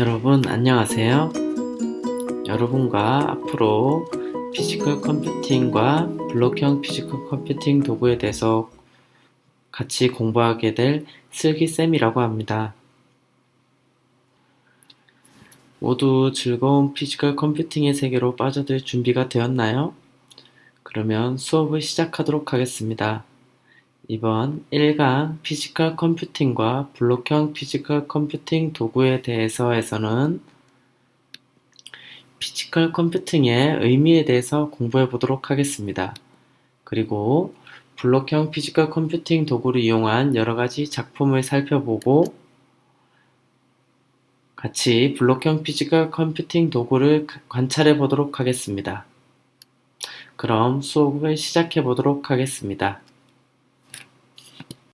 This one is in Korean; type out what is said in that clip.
여러분 안녕하세요. 여러분과 앞으로 피지컬 컴퓨팅과 블록형 피지컬 컴퓨팅 도구에 대해서 같이 공부하게 될 슬기쌤이라고 합니다. 모두 즐거운 피지컬 컴퓨팅의 세계로 빠져들 준비가 되었나요? 그러면 수업을 시작하도록 하겠습니다. 이번 1강 피지컬 컴퓨팅과 블록형 피지컬 컴퓨팅 도구에 대해서에서는 피지컬 컴퓨팅의 의미에 대해서 공부해 보도록 하겠습니다. 그리고 블록형 피지컬 컴퓨팅 도구를 이용한 여러 가지 작품을 살펴보고 같이 블록형 피지컬 컴퓨팅 도구를 관찰해 보도록 하겠습니다. 그럼 수업을 시작해 보도록 하겠습니다.